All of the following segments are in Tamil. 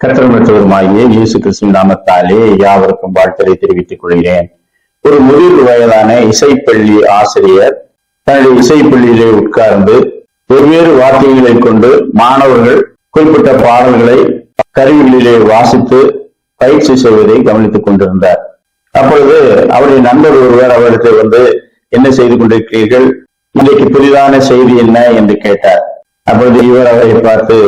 கற்றமற்றவருமாகிய இயேசு கிறிஸ்துவின் நாமத்தாலே யாவருக்கும் வாழ்த்தலை தெரிவித்துக் கொள்கிறேன். ஒரு முதிர் வயதான இசைப்பள்ளி ஆசிரியர் தன்னுடைய இசைப்பள்ளியிலே உட்கார்ந்து வெவ்வேறு வார்த்தைகளை கொண்டு மாணவர்கள் குறிப்பிட்ட பாடல்களை கருவிகளிலே வாசித்து பயிற்சி செய்வதை கவனித்துக் கொண்டிருந்தார். அப்பொழுது அவருடைய நண்பர் ஒருவர் அவருக்கு வந்து என்ன செய்து கொண்டிருக்கிறீர்கள்? இன்றைக்கு புதிதான செய்தி என்ன? என்று கேட்டார். அப்பொழுது இவர் அவரை பார்த்து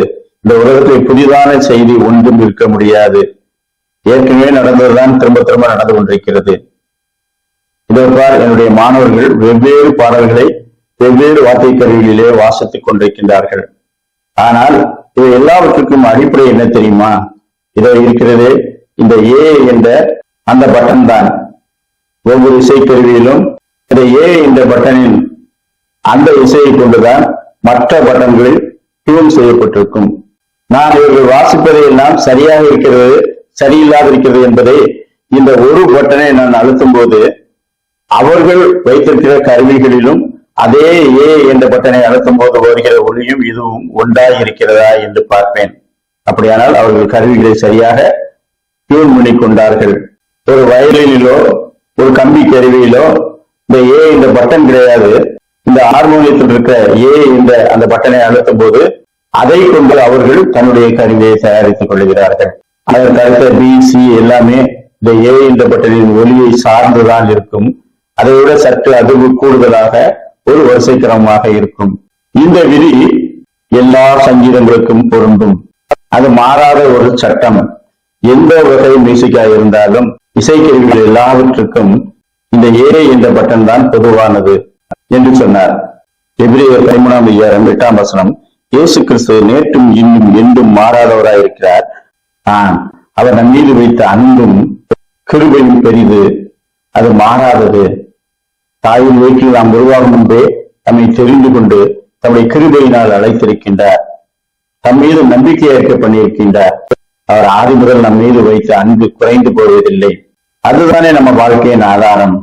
இந்த உலகத்தில் புதிதான செய்தி ஒன்றும் இருக்க முடியாது. ஏற்கனவே நடந்ததுதான் திரும்ப திரும்ப நடந்து கொண்டிருக்கிறது. இதோ என்னுடைய மாணவர்கள் வெவ்வேறு பாடல்களை வெவ்வேறு வார்த்தை கருவிகளிலே வாசித்துக் கொண்டிருக்கின்றார்கள். ஆனால் இவை எல்லாவற்றுக்கும் அடிப்படை என்ன தெரியுமா? இதை இருக்கிறது இந்த ஏ என்ற அந்த பட்டன் தான். ஒவ்வொரு இசைக்கருவியிலும் இந்த ஏ என்ற பட்டனின் அந்த இசையை கொண்டுதான் மற்ற பட்டன்களில் டியூன் செய்யப்பட்டிருக்கும். நான் இவர்கள் வாசிப்பதை எல்லாம் சரியாக இருக்கிறது சரியில்லாது இருக்கிறது என்பதை இந்த ஒரு பட்டனை நான் அழுத்தும் போது அவர்கள் வைத்திருக்கிற கருவிகளிலும் அதே ஏ என்ற பட்டனை அழுத்தும் போது வருகிற ஒளியும் இதுவும் ஒன்றாய் இருக்கிறதா என்று பார்ப்பேன். அப்படியானால் அவர்கள் கருவிகளை சரியாக டியூன் பண்ணி கொண்டார்கள் ஒரு வயலினிலோ ஒரு கம்பி கருவியிலோ இந்த ஏ இந்த பட்டன் கிடையாது. இந்த ஹார்மோனியத்தில் இருக்க ஏ என்ற அந்த பட்டனை அழுத்தும் போது அதை கொண்டு அவர்கள் தன்னுடைய கருவியை தயாரித்துக் கொள்கிறார்கள். அதற்கடுத்த பி சி எல்லாமே இந்த ஏ என்ற பட்டனின் ஒளியை சார்ந்துதான் இருக்கும். அதை விட சற்று அதுவு கூடுதலாக ஒரு வரிசை கிரமமாக இருக்கும். இந்த விதி எல்லா சங்கீதங்களுக்கும் பொருந்தும். அது மாறாத ஒரு சட்டம். எந்த வகை மியூசிக்கா இருந்தாலும் இசைக்கருவிகள் எல்லாவற்றுக்கும் இந்த ஏ என்ற பட்டன் தான் பொதுவானது என்று சொன்னார். எபிரேயர் பதிமூணாம் அதிகாரம் எட்டாம் வசனம். இயேசு கிறிஸ்து நேற்றும் இன்னும் என்றும் மாறாதவராய் இருக்கிறார் ஆஹ் அவர் நம் மீது வைத்த அன்பும் கிருபையும் பெரிது. அது மாறாதது. தாயின் வீட்டில் நாம் உருவாகும் முன்பே நம்மை தெரிந்து கொண்டு தம்முடைய கிருபையினால் அழைத்திருக்கின்றார். தம் மீது நம்பிக்கை ஏற்க பண்ணியிருக்கின்றார். அவர் ஆதி முதல் நம் மீது வைத்த அன்பு குறைந்து போவதில்லை. அதுதானே நம்ம வாழ்க்கையின் ஆதாரம்.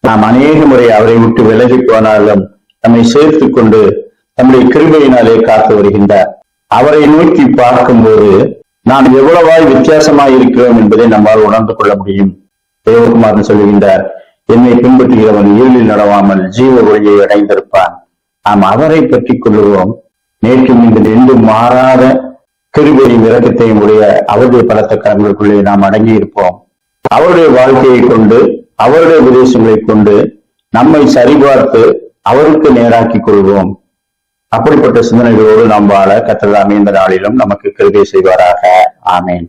நாம் அநேக முறை அவரை விட்டு விலகி போனாலும் நம்மை சேர்த்து கொண்டு நம்முடைய கிருபையினாலே காத்து வருகின்றார் அவரை நோக்கி பார்க்கும்போது நாம் எவ்வளவாய் வித்தியாசமாய் இருக்கிறோம் என்பதை நம்மால் உணர்ந்து கொள்ள முடியும். தேவகுமாரன் சொல்லுகின்றார் என்னை பின்பற்றுகிறவன் இருளில் நடவாமல் ஜீவ ஒளியை அடைந்திருப்பான். நாம் அவரை பற்றி கொள்ளுவோம் நேற்றும் இன்று நின்று மாறாத கிருபையும் இறக்கத்தையும் உடைய அவருடைய பலத்த கரங்களுக்குள்ளே நாம் அடங்கி இருப்போம் அவருடைய வாழ்க்கையை கொண்டு அவருடைய உபதேசங்களை கொண்டு நம்மை சரிபார்த்து அவருக்கு நேராக்கிக் கொள்வோம். அப்படிப்பட்ட சிந்தனைகளோடு நாம் வாழ கத்ததாமே இந்த நாளிலும் நமக்கு கிருபை செய்வாராக. ஆமேன்.